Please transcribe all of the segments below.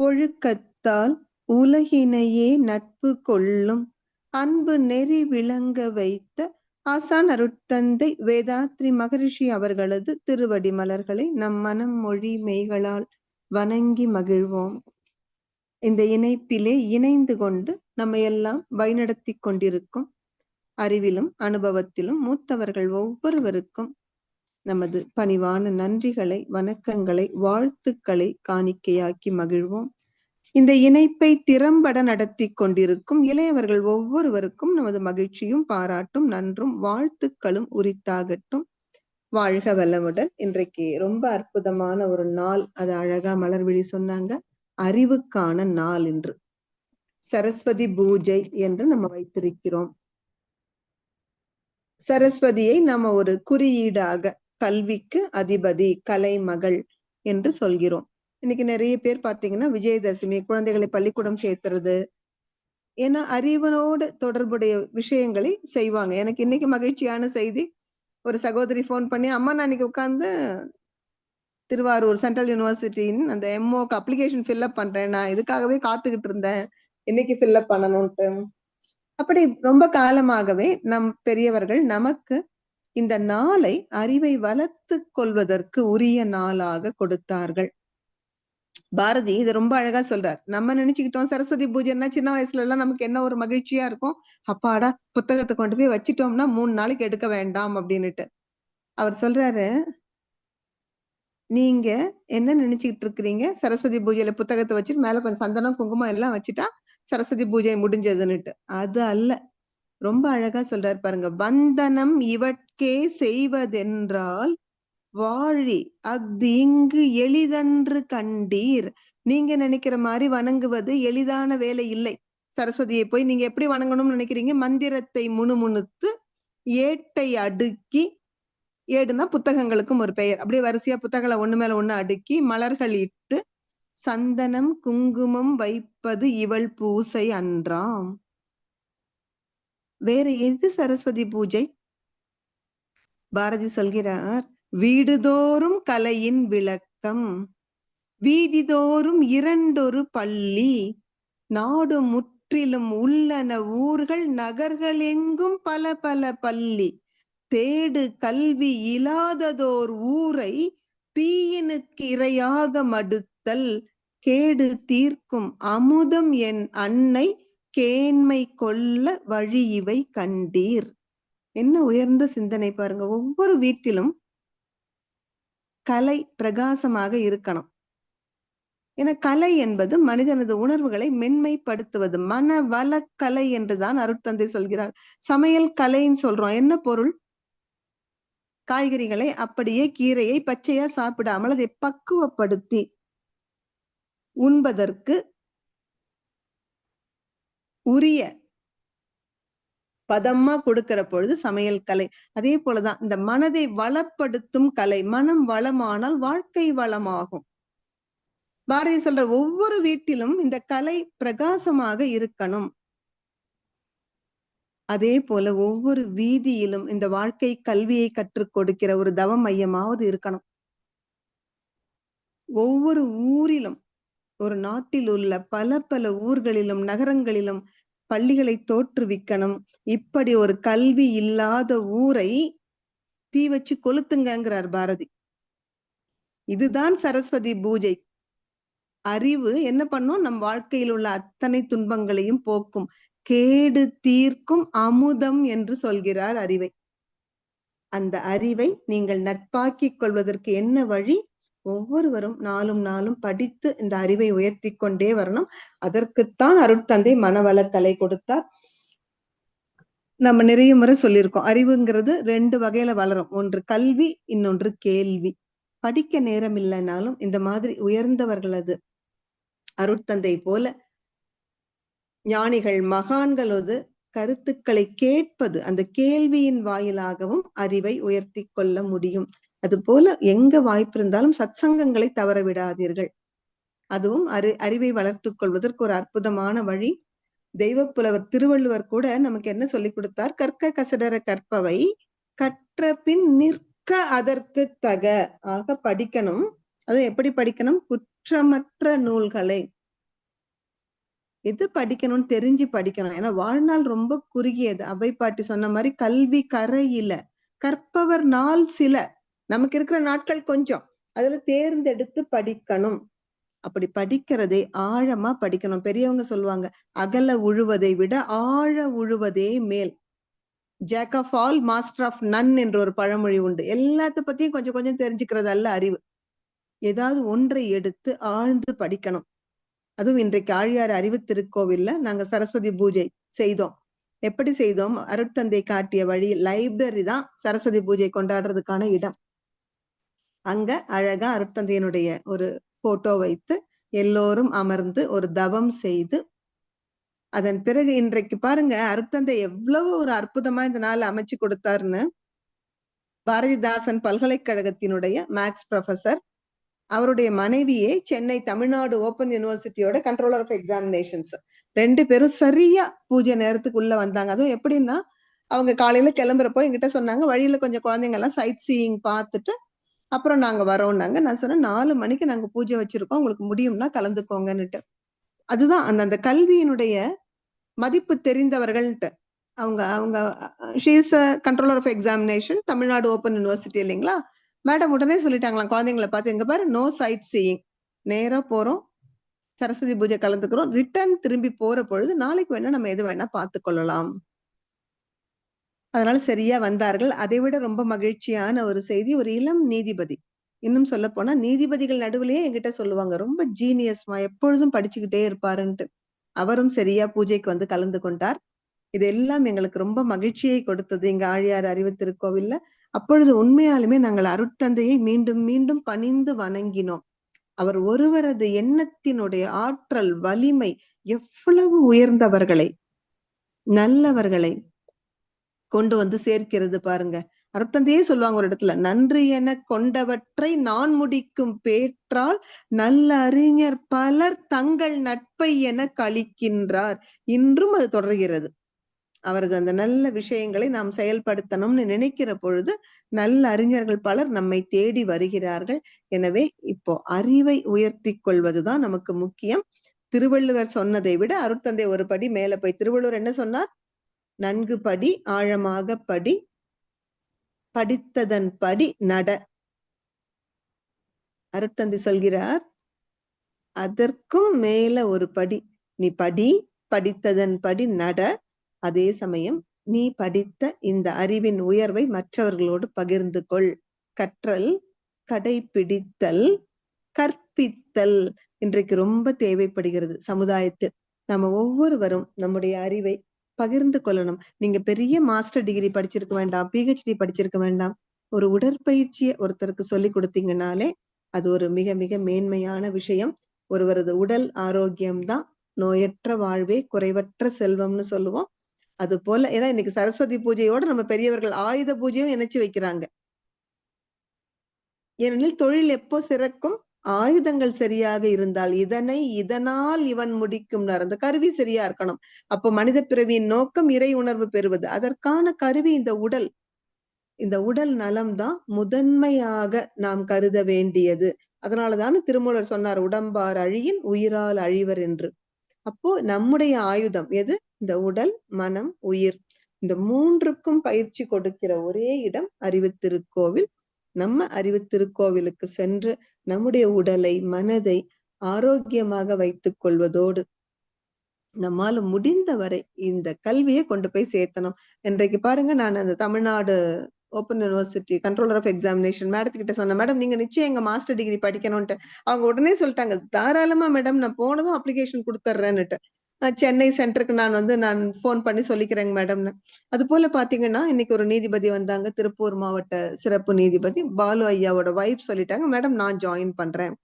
ஒழுக்கத்தால் உலகினையே நட்பு கொள்ளும் அன்பு நெறி விளங்க வைத்த ஆசான் அருட்தந்தை வேதாத்ரி மகரிஷி அவர்களது திருவடி மலர்களை நம் மனம் மொழி மெய்களால் வணங்கி மகிழ்வோம். இந்த இணைப்பிலே இணைந்து கொண்டு நம்ம எல்லாம் வழிநடத்தி கொண்டிருக்கும் அறிவிலும் அனுபவத்திலும் மூத்தவர்கள் ஒவ்வொருவருக்கும் நமது பணிவான நன்றிகளை வணக்கங்களை வாழ்த்துக்களை காணிக்கையாக்கி மகிழ்வோம். இந்த இணைப்பை திறம்பட நடத்தி கொண்டிருக்கும் இளையவர்கள் ஒவ்வொருவருக்கும் நமது மகிழ்ச்சியும் பாராட்டும் நன்றும் வாழ்த்துக்களும் உரித்தாகட்டும். வாழ்க வல்லமுடன். இன்றைக்கு ரொம்ப அற்புதமான ஒரு நாள். அது அழகா மலர்விழி சொன்னாங்க. அறிவுக்கான நாள் என்று சரஸ்வதி பூஜை என்று நம்ம வைத்திருக்கிறோம். சரஸ்வதியை நம்ம ஒரு குறியீடாக கல்விக்கு அதிபதி கலைமகள் என்று சொல்கிறோம். இன்னைக்கு நிறைய பேர் பாத்தீங்கன்னா விஜயதசமி குழந்தைகளை பள்ளிக்கூடம் சேர்த்துறது ஏன்னா அறிவனோடு தொடர்புடைய விஷயங்களை செய்வாங்க. எனக்கு இன்னைக்கு மகிழ்ச்சியான செய்தி ஒரு சகோதரி ஃபோன் பண்ணி அம்மா நான் இன்னைக்கு உட்காந்து திருவாரூர் சென்ட்ரல் யூனிவர்சிட்டின்னு அந்த எம்ஓக்கு அப்ளிகேஷன் ஃபில்அப் பண்றேன். நான் இதுக்காகவே காத்துக்கிட்டு இருந்தேன். இன்னைக்கு ஃபில்அப் பண்ணணும்ட்டு. அப்படி ரொம்ப காலமாகவே நம் பெரியவர்கள் நமக்கு இந்த நாளை அறிவை வளர்த்து கொள்வதற்கு உரிய நாளாக கொடுத்தார்கள். பாரதி இது ரொம்ப அழகா சொல்றார். நம்ம நினைச்சுக்கிட்டோம் சரஸ்வதி பூஜைன்னா சின்ன வயசுல எல்லாம் நமக்கு என்ன ஒரு மகிழ்ச்சியா இருக்கும்? அப்பாடா புத்தகத்தை கொண்டு போய் வச்சிட்டோம்னா மூணு நாளைக்கு எடுக்க வேண்டாம் அப்படின்னுட்டு. அவர் சொல்றாரு நீங்க என்ன நினைச்சுக்கிட்டு இருக்கிறீங்க? சரஸ்வதி பூஜையில புத்தகத்தை வச்சுட்டு மேல கொஞ்சம் சந்தனம் குங்குமம் எல்லாம் வச்சுட்டா சரஸ்வதி பூஜை முடிஞ்சதுன்னுட்டு. அது அல்ல. ரொம்ப அழகா சொல்றாரு பாருங்க. வந்தனம் இவற்கே செய்வதென்றால் வாழி அஃது இங்கு எளிதன்று கண்டீர். நீங்க நினைக்கிற மாதிரி வணங்குவது எளிதான வேலை இல்லை. சரஸ்வதியை போய் நீங்க எப்படி வணங்கணும்னு நினைக்கிறீங்க? மந்திரத்தை முணுமுணுத்து ஏட்டை அடுக்கி ஏடுனா புத்தகங்களுக்கும் ஒரு பெயர். அப்படியே வரிசையா புத்தகங்களை ஒண்ணு மேல ஒண்ணு அடுக்கி மலர்கள் இட்டு சந்தனம் குங்குமம் வைப்பது இவள் பூசை அன்றாம். வேற எது சரஸ்வதி பூஜை? பாரதி சொல்கிறார் வீடுதோறும் கலையின் விளக்கம் வீதிதோறும் இரண்டொரு பள்ளி நாடு முற்றிலும் உள்ளன ஊர்கள் நகர்கள் எங்கும் பல பல பள்ளி தேடு கல்வி இல்லாததோர் ஊரை தீயினுக்கு இரையாக மடுத்தல் கேடு தீர்க்கும் அமுதம் என் அன்னை கேண்மை கொள்ள வழி இவை கண்டீர். என்ன உயர்ந்த சிந்தனை பாருங்க. ஒவ்வொரு வீட்டிலும் கலை பிரகாசமாக இருக்கணும். என கலை என்பது மனிதனது உணர்வுகளை மென்மைப்படுத்துவது. மன வள கலை என்றுதான் அருட்தந்தை சொல்கிறார். சமையல் கலைன்னு சொல்றோம். என்ன பொருள்? காய்கறிகளை அப்படியே கீரையை பச்சையா சாப்பிடாமல் அதை பக்குவப்படுத்தி உண்பதற்கு உரிய பதமா கொடுக்கிற பொழுது சமையல் கலை. அதே போலதான் இந்த மனதை வளப்படுத்தும் கலை. மனம் வளமானால் வாழ்க்கை வளமாகும். பாரதி சொல்ற ஒவ்வொரு வீட்டிலும் இந்த கலை பிரகாசமாக இருக்கணும். அதே போல ஒவ்வொரு வீதியிலும் இந்த வாழ்க்கை கல்வியை கற்றுக் கொடுக்கிற ஒரு தவ மையமாவது இருக்கணும். ஒவ்வொரு ஊரிலும் ஒரு நாட்டில் உள்ள பல பல ஊர்களிலும் நகரங்களிலும் பள்ளிகளை தோற்றுவிக்கணும். இப்படி ஒரு கல்வி இல்லாத ஊரை தீ வச்சு கொளுத்துங்கிறார் பாரதி. இதுதான் சரஸ்வதி பூஜை. அறிவு என்ன பண்ணும்? நம் வாழ்க்கையில் உள்ள அத்தனை துன்பங்களையும் போக்கும். கேடு தீர்க்கும் அமுதம் என்று சொல்கிறார் அறிவை. அந்த அறிவை நீங்கள் நட்பாக்கிக் கொள்வதற்கு என்ன வழி? ஒவ்வொருவரும் நாளும் நாளும் படித்து இந்த அறிவை உயர்த்தி கொண்டே வரணும். அதற்குத்தான் அருட்தந்தை மனவளத்தலை கொடுத்தார். நம்ம நிறைய முறை சொல்லியிருக்கோம். அறிவுங்கிறது ரெண்டு வகையில வளரும். ஒன்று கல்வி இன்னொன்று கேள்வி. படிக்க நேரம் இல்லைனாலும் இந்த மாதிரி உயர்ந்தவர்களது அருட்தந்தை போல ஞானிகள் மகான்களது கருத்துக்களை கேட்பது அந்த கேள்வியின் வாயிலாகவும் அறிவை உயர்த்தி கொள்ள முடியும். அது போல எங்க வாய்ப்பு இருந்தாலும் சத்சங்கங்களை தவற விடாதீர்கள். அதுவும் அறி அறிவை வளர்த்து கொள்வதற்கு ஒரு அற்புதமான வழி. தெய்வப்புலவர் திருவள்ளுவர் கூட நமக்கு என்ன சொல்லி கொடுத்தார்? கற்க கசடர கற்பவை கற்ற பின் நிற்க அதற்கு தக. ஆக படிக்கணும். அதுவும் எப்படி படிக்கணும்? குற்றமற்ற நூல்களை. எது படிக்கணும்னு தெரிஞ்சு படிக்கணும். ஏன்னா வாழ்நாள் ரொம்ப குறுகியது. அவை பாட்டி சொன்ன மாதிரி கல்வி கரையில கற்பவர் நாள் சில. நமக்கு இருக்கிற நாட்கள் கொஞ்சம். அதுல தேர்ந்தெடுத்து படிக்கணும். அப்படி படிக்கிறதே ஆழமா படிக்கணும். பெரியவங்க சொல்லுவாங்க அகல உழுவதை விட ஆழ உழுவதே மேல். Jack of all master of none என்ற ஒரு பழமொழி உண்டு. எல்லாத்த பத்தியும் கொஞ்சம் கொஞ்சம் தெரிஞ்சுக்கிறது அல்ல அறிவு. ஏதாவது ஒன்றை எடுத்து ஆழ்ந்து படிக்கணும். அதுவும் இன்றைக்கு ஆழியார் அறிவு திருக்கோவில்ல நாங்க சரஸ்வதி பூஜை செய்தோம். எப்படி செய்தோம்? அருட்தந்தை காட்டிய வழி லைப்ரரி தான் சரஸ்வதி பூஜை கொண்டாடுறதுக்கான இடம். அங்க அழகா அருட்தந்தையனுடைய ஒரு போட்டோ வைத்து எல்லோரும் அமர்ந்து ஒரு தவம் செய்து அதன் பிறகு இன்றைக்கு பாருங்க அருட்தந்தை எவ்வளவு ஒரு அற்புதமா இந்த நாள் அமைச்சு கொடுத்தாருன்னு. பாரதிதாசன் பல்கலைக்கழகத்தினுடைய மேக்ஸ் ப்ரொஃபசர் அவருடைய மனைவியே சென்னை தமிழ்நாடு ஓபன் யூனிவர்சிட்டியோட கண்ட்ரோலர் ஆஃப் எக்ஸாமினேஷன்ஸ் ரெண்டு பேரும் சரியா பூஜை நேரத்துக்கு உள்ள வந்தாங்க. அதுவும் எப்படின்னா அவங்க காலையில கிளம்புறப்போ என்கிட்ட சொன்னாங்க வழியில கொஞ்சம் குழந்தைங்க எல்லாம் சைட் சீயிங் பார்த்துட்டு அப்புறம் நாங்க வரோம்னாங்க. நான் சொன்னேன் நாலு மணிக்கு நாங்க பூஜை வச்சிருக்கோம். உங்களுக்கு முடியும்னா கலந்துக்கோங்கன்னுட்டு. அதுதான் அந்த அந்த கல்வியினுடைய மதிப்பு தெரிந்தவர்கள்ட்டு. அவங்க அவங்க she's controller of examination Tamil Nadu open university இல்லைங்களா? மேடம் உடனே சொல்லிட்டாங்களாம் குழந்தைங்கள பார்த்து எங்க பாரு நோ சைட் சீயிங் நேரா போறோம். சரஸ்வதி பூஜை கலந்துக்கிறோம். ரிட்டர்ன் திரும்பி போற பொழுது நாளைக்கு வேணா நம்ம எது வேணா பார்த்து கொள்ளலாம் அதனால சரியா வந்தார்கள். அதை விட ரொம்ப மகிழ்ச்சியான ஒரு செய்தி ஒரு இளம் நீதிபதி. இன்னும் சொல்ல போனா நீதிபதிகள் நடுவுலயே என்கிட்ட சொல்லுவாங்க ரொம்ப ஜீனியஸ்மா எப்பொழுதும் படிச்சுக்கிட்டே இருப்பாருன்ட்டு. அவரும் சரியா பூஜைக்கு வந்து கலந்து கொண்டார். இது எல்லாம் எங்களுக்கு ரொம்ப மகிழ்ச்சியை கொடுத்தது. இங்க ஆழியார் அறிவு திருக்கோவில்ல அப்பொழுது உண்மையாலுமே நாங்கள் அருட்தந்தையை மீண்டும் மீண்டும் பணிந்து வணங்கினோம். அவர் ஒருவரது எண்ணத்தினுடைய ஆற்றல் வலிமை எவ்வளவு உயர்ந்தவர்களை நல்லவர்களை கொண்டு வந்து சேர்க்கிறது பாருங்க. அர்த்தந்தையே சொல்லுவாங்க ஒரு இடத்துல நன்றி என கொண்டவற்றை நான் முடிக்கும் பேற்றால் நல்ல அறிஞர் பலர் தங்கள் நட்பை என கழிக்கின்றார். இன்றும் அது தொடர்கிறது. அவரது அந்த நல்ல விஷயங்களை நாம் செயல்படுத்தணும்னு நினைக்கிற பொழுது நல்ல அறிஞர்கள் பலர் நம்மை தேடி வருகிறார்கள். எனவே இப்போ அறிவை உயர்த்தி கொள்வதுதான் நமக்கு முக்கியம். திருவள்ளுவர் சொன்னதை விட அருட்தந்தை ஒரு படி மேல போய் திருவள்ளுவர் என்ன சொன்னார்? நன்கு படி ஆழமாக படி படித்ததன் படி நட. அருத்தந்தி சொல்கிறார் அதற்கும் மேல ஒரு படி. நீ படி படித்ததன் படி நட. அதே சமயம் நீ படித்த இந்த அறிவின் உயர்வை மற்றவர்களோடு பகிர்ந்து கொள். கற்றல் கடைபிடித்தல் கற்பித்தல் இன்றைக்கு ரொம்ப தேவைப்படுகிறது சமுதாயத்தில். நம்ம ஒவ்வொருவரும் நம்முடைய அறிவை பகிர்ந்து கொள்ளணும். நீங்க பெரிய மாஸ்டர் டிகிரி படிச்சிருக்க வேண்டாம் பிஹெச்டி படிச்சிருக்க வேண்டாம். ஒரு உடற்பயிற்சியை ஒருத்தருக்கு சொல்லி கொடுத்தீங்கனாலே அது ஒரு மிக மிக மேன்மையான விஷயம். ஒருவரது உடல் ஆரோக்கியம்தான் நோயற்ற வாழ்வே குறைவற்ற செல்வம்னு சொல்லுவோம். அது போல ஏன்னா இன்னைக்கு சரஸ்வதி பூஜையோட நம்ம பெரியவர்கள் ஆயுத பூஜையும் இணைச்சு வைக்கிறாங்க. ஏனெனில் தொழில் எப்போ சிறக்கும்? ஆயுதங்கள் சரியாக இருந்தால் இதனை இதனால் இவன் முடிக்கும் அந்த கருவி சரியா இருக்கணும். அப்போ மனித பிறவியின் நோக்கம் இறை உணர்வு பெறுவது. அதற்கான கருவி இந்த உடல். இந்த உடல் நலம்தான் முதன்மையாக நாம் கருத வேண்டியது. அதனாலதான் திருமூலர் சொன்னார் உடம்பார் அழியின் உயிரால் அழிவர் என்று. அப்போ நம்முடைய ஆயுதம் எது? இந்த உடல் மனம் உயிர். இந்த மூன்றுக்கும் பயிற்சி கொடுக்கிற ஒரே இடம் அறிவு திருக்கோவில் நம்ம அறிவு திருக்கோவிலுக்கு சென்று நம்முடைய உடலை மனதை ஆரோக்கியமாக வைத்துக் கொள்வதோடு நம்மால முடிந்தவரை இந்த கல்வியை கொண்டு போய் சேர்த்தணும். இன்றைக்கு பாருங்க நான் அந்த Tamil Nadu open university controller of examination மேடத்துக்கிட்ட சொன்னேன். மேடம் நீங்க நிச்சயம் எங்க மாஸ்டர் டிகிரி படிக்கணும்ட்டு அவங்க உடனே சொல்லிட்டாங்க தாராளமா மேடம் நான் போனதும் அப்ளிகேஷன் கொடுத்துட்றேன்னுட்டு சென்னை சென்டருக்கு நான் வந்து நான் ஃபோன் பண்ணி சொல்லிக்கிறேங்க மேடம்னு அது போல பாத்தீங்கன்னா இன்னைக்கு ஒரு நீதிபதி வந்தாங்க. திருப்பூர் மாவட்ட சிறப்பு நீதிபதி பாலு ஐயாவோட வைஃப் சொல்லிட்டாங்க. மேடம் நான் ஜாயின் பண்றேன்.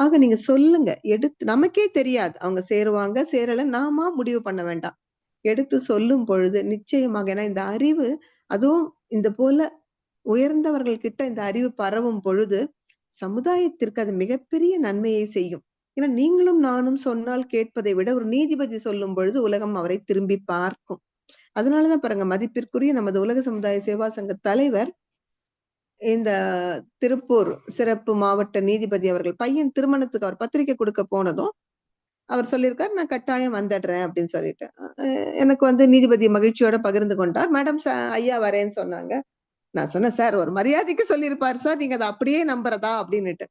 ஆக நீங்க சொல்லுங்க. எடுத்து நமக்கே தெரியாது. அவங்க சேருவாங்க சேரல நாமா முடிவு பண்ண வேண்டாம். எடுத்து சொல்லும் பொழுது நிச்சயமாக ஏன்னா இந்த அறிவு அதுவும் இந்த போல உயர்ந்தவர்கள் கிட்ட இந்த அறிவு பரவும் பொழுது சமுதாயத்திற்கு அது மிகப்பெரிய நன்மையை செய்யும். ஏன்னா நீங்களும் நானும் சொன்னால் கேட்பதை விட ஒரு நீதிபதி சொல்லும் பொழுது உலகம் அவரை திரும்பி பார்க்கும். அதனாலதான் பாருங்க மதிப்பிற்குரிய நமது உலக சமுதாய சேவா சங்க தலைவர் இந்த திருப்பூர் சிறப்பு மாவட்ட நீதிபதி அவர்கள் பையன் திருமணத்துக்கு அவர் பத்திரிக்கை கொடுக்க போனதும் அவர் சொல்லியிருக்காரு நான் கட்டாயம் வந்துடுறேன் அப்படின்னு சொல்லிட்டு. எனக்கு வந்து நீதிபதி மகிழ்ச்சியோட பகிர்ந்து கொண்டார். மேடம் ஐயா வரேன்னு சொன்னாங்க. நான் சொன்னேன் சார் ஒரு மரியாதைக்கு சொல்லியிருப்பாரு சார் நீங்க அதை அப்படியே நம்புறதா? அப்படின்னுட்டு.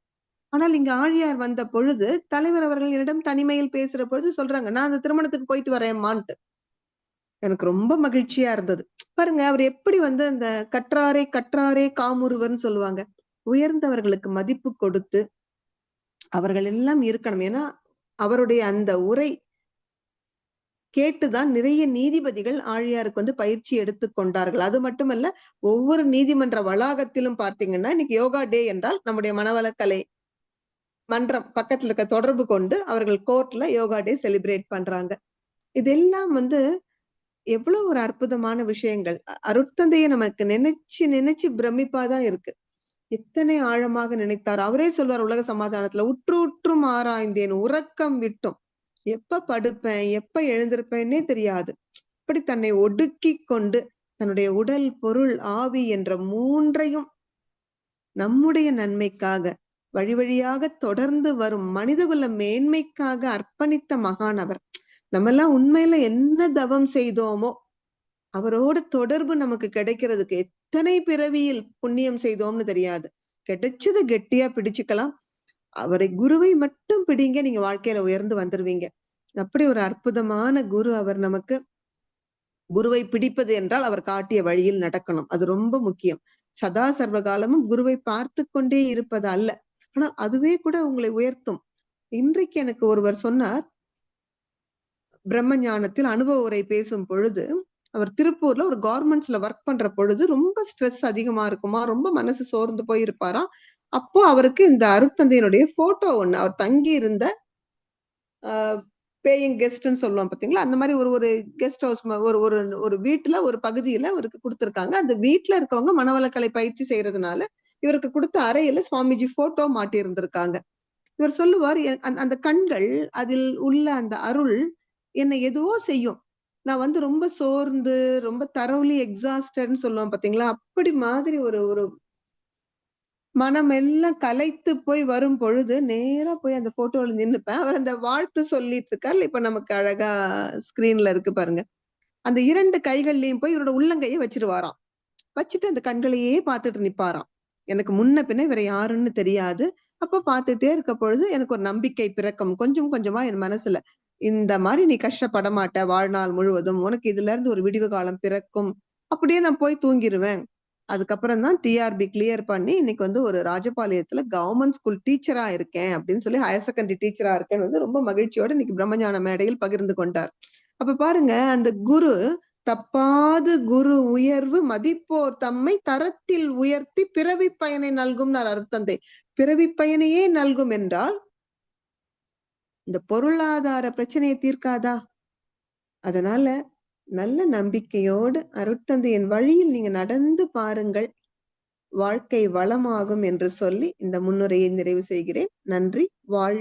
ஆனால் இங்க ஆழியார் வந்த பொழுது தலைவர் அவர்கள் என்னிடம் தனிமையில் பேசுற பொழுது சொல்றாங்க நான் அந்த திருமணத்துக்கு போயிட்டு வரேன்மான்ட்டு எனக்கு ரொம்ப மகிழ்ச்சியா இருந்தது. பாருங்க அவர் எப்படி வந்து அந்த கற்றாரே கற்றாரே காமுருவர்னு சொல்லுவாங்க. உயர்ந்தவர்களுக்கு மதிப்பு கொடுத்து அவர்கள் எல்லாம் இருக்கணும். ஏன்னா அவருடைய அந்த உரை கேட்டுதான் நிறைய நீதிபதிகள் ஆழியாருக்கு வந்து பயிற்சி எடுத்து கொண்டார்கள். அது மட்டுமல்ல ஒவ்வொரு நீதிமன்ற வளாகத்திலும் பார்த்தீங்கன்னா இன்னைக்கு யோகா டே என்றால் நம்முடைய மனவளக்கலை மன்றம் பக்கத்துல இருக்க தொடர்பு கொண்டு அவர்கள் கோர்ட்ல யோகா டே செலிப்ரேட் பண்றாங்க. இதெல்லாம் வந்து எவ்வளவு ஒரு அற்புதமான விஷயங்கள். அ- அருட்தந்தையை நமக்கு நினைச்சு நினைச்சு பிரமிப்பாதான் இருக்கு. எத்தனை ஆழமாக நினைத்தார். அவரே சொல்வார் உலக சமாதானத்துல உற்று உற்றும் ஆராய்ந்தேன் உறக்கம் விட்டும். எப்ப படுப்பேன் எப்ப எழுந்திருப்பேன்னே தெரியாது. இப்படி தன்னை ஒடுக்கி கொண்டு தன்னுடைய உடல் பொருள் ஆவி என்ற மூன்றையும் நம்முடைய நன்மைக்காக வழி வழியாக தொடர்ந்து வரும் மனிதகுல மேன்மைக்காக அர்ப்பணித்த மகானவர். நம்ம எல்லாம் உண்மையில என்ன தவம் செய்தோமோ அவரோட தொடர்பு நமக்கு கிடைக்கிறதுக்கு எத்தனை பிறவியில் புண்ணியம் செய்தோம்னு தெரியாது. கிடைச்சதை கெட்டியா பிடிச்சுக்கலாம். அவரை குருவை மட்டும் பிடிங்க நீங்க வாழ்க்கையில உயர்ந்து வந்துருவீங்க. அப்படி ஒரு அற்புதமான குரு அவர் நமக்கு. குருவை பிடிப்பது என்றால் அவர் காட்டிய வழியில் நடக்கணும். அது ரொம்ப முக்கியம். சதா சர்வகாலமும் குருவை பார்த்து கொண்டே இருப்பது அல்ல. ஆனால் அதுவே கூட உங்களை உயர்த்தும். இன்றைக்கு எனக்கு ஒருவர் சொன்னார் பிரம்ம ஞானத்தில் அனுபவ உரை பேசும் பொழுது அவர் திருப்பூர்ல ஒரு கார்மெண்ட்ஸ்ல ஒர்க் பண்ற பொழுது ரொம்ப ஸ்ட்ரெஸ் அதிகமா இருக்குமா ரொம்ப மனசு சோர்ந்து போயிருப்பாராம் அப்போ அவருக்கு இந்த அருட்தந்தையினுடைய போட்டோ ஒண்ணு அவர் தங்கி இருந்த பேயிங் கெஸ்ட்னு சொல்லுவோம் பாத்தீங்களா? அந்த மாதிரி ஒரு ஒரு கெஸ்ட் ஹவுஸ் ஒரு ஒரு ஒரு வீட்டுல ஒரு பகுதியில அவருக்கு கொடுத்துருக்காங்க. அந்த வீட்டுல இருக்கவங்க மனவளக்கலை பயிற்சி செய்யறதுனால இவருக்கு கொடுத்த அறையில சுவாமிஜி போட்டோ மாட்டி இருந்திருக்காங்க இவர் சொல்லுவார் அந்த- அந்த கண்கள் அதில் உள்ள அந்த அருள் என்னை எதுவோ செய்யும். நான் வந்து ரொம்ப சோர்ந்து ரொம்ப தரவுலி எக்ஸாஸ்டட்னு சொல்லுவோம் பாத்தீங்களா? அப்படி மாதிரி ஒரு ஒரு மனம் எல்லாம் கலைத்து போய் வரும் பொழுது நேரா போய் அந்த போட்டோல நின்னுப்பேன். அவர் அந்த வாழ்த்து சொல்லிட்டு இருக்காரு இப்ப நமக்கு அழகா ஸ்கிரீன்ல இருக்கு பாருங்க. அந்த இரண்டு கைகள்லயும் போய் இவரோட உள்ளங்கையை வச்சிருவாராம். வச்சுட்டு அந்த கண்களையே பார்த்துட்டு நிப்பாராம். எனக்கு முன்ன பின்ன இவரை யாருன்னு தெரியாது. அப்ப பார்த்துட்டே இருக்க பொழுது எனக்கு ஒரு நம்பிக்கை பிறக்கும் கொஞ்சம் கொஞ்சமா என் மனசுல இந்த மாதிரி நீ கஷ்டப்பட மாட்ட வாழ்நாள் முழுவதும். உனக்கு இதுல இருந்து ஒரு விடிவு காலம் பிறக்கும். அப்படியே நான் போய் தூங்கிடுவேன் அதுக்கப்புறம் தான் டிஆர்பி கிளியர் பண்ணி இன்னைக்கு வந்து ஒரு ராஜபாளையத்துல கவர்மெண்ட் ஸ்கூல் டீச்சரா இருக்கேன் அப்படின்னு சொல்லி ஹையர் செகண்டரி டீச்சரா இருக்கேன்னு வந்து ரொம்ப மகிழ்ச்சியோட இன்னைக்கு பிரம்மஞான மேடையில் பகிர்ந்து கொண்டார். அப்ப பாருங்க அந்த குரு தப்பாது குரு உயர்வு மதிப்போர் தம்மை தரத்தில் உயர்த்தி பிறவி பயனை நல்கும் அருத்தந்தை பிறவி பயனையே நல்கும் என்றால் இந்த பொருளாதார பிரச்சனையை தீர்க்காதா? அதனால நல்ல நம்பிக்கையோடு அருட்தந்தையின் வழியில் நீங்க நடந்து பாருங்கள். வாழ்க்கை வளமாகும் என்று சொல்லி இந்த முன்னுரையை நிறைவு செய்கிறேன். நன்றி வாழ்